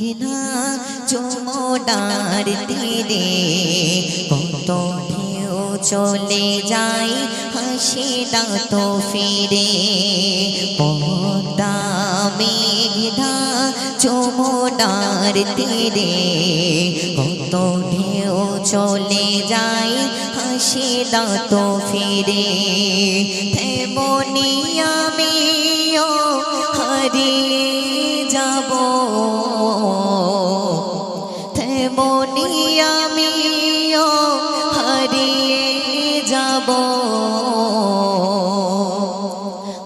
মেঘনা চুমোডার তীরে। কত ঢেউ চলে যায়, হাসি তো ফিরে। পদ্মা মেঘনা চুমোডার তীরে। কত ঢেউ চলে যায়, হাসি তো ফিরে। তেমনি আমিও হারিয়ে যাব। তেমনি আমিও যাব।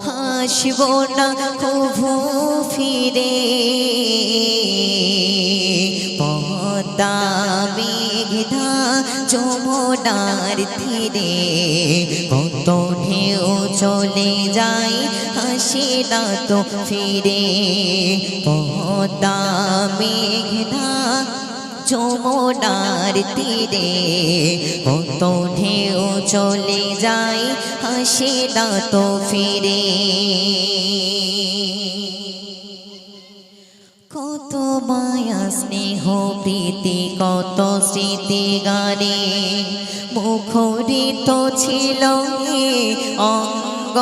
হাসব না কভু ফিরে। পদ্মা মেঘনা যমুনার তীরে কত ঢেউ চলে যায়, হাসি না তো ফিরে। পদ্মা মেঘনা যমুনার তীরে। কত ঢেউ চলে যায়, হাসি না তো ফিরে। কত মায়া, স্নেহ, প্রীতি, কত স্মৃতি গানে। মুখরিত ছিল অঙ্গ।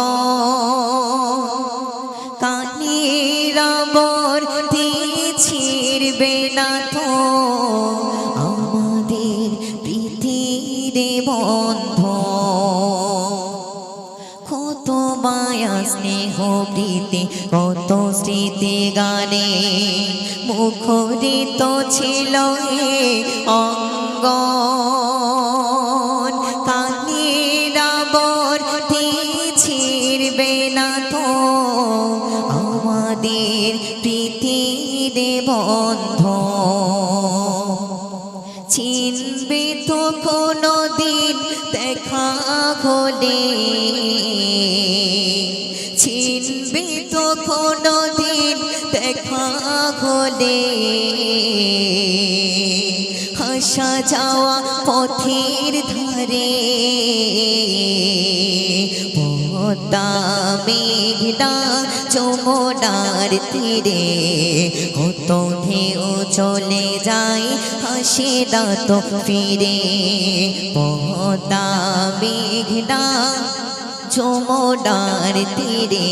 ছিড়বে না তো? আমাদের প্রীতির বন্ধ। কত মায়া স্নেহ প্রীতি, কত স্মৃতি গানে। মুখরিত ছিল এ অঙ্গ ছিড়বে না তো? আমাদের বন্ধ। চিনবে তো কোনো দিন দেখা হলে। চিনবে তো কোনো দিন দেখা হলে। হাসা যাওয়া পথের ধারে। পদ্মা মেঘনা চমোনার তীরে, কত ঢেউ চলে যায় হাসি দাঁত ফিরে। পদ্মা মেঘনা যমুনার তীরে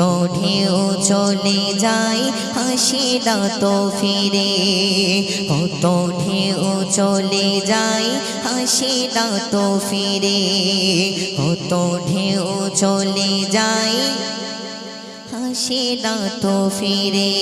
কত ঢেউ চলে যায় হাসি দাঁত ফিরে। কত ঢেউ চলে যায় হাসি তো ফিরে। কত ঢেউ চলে যায় হাসি তো ফিরে।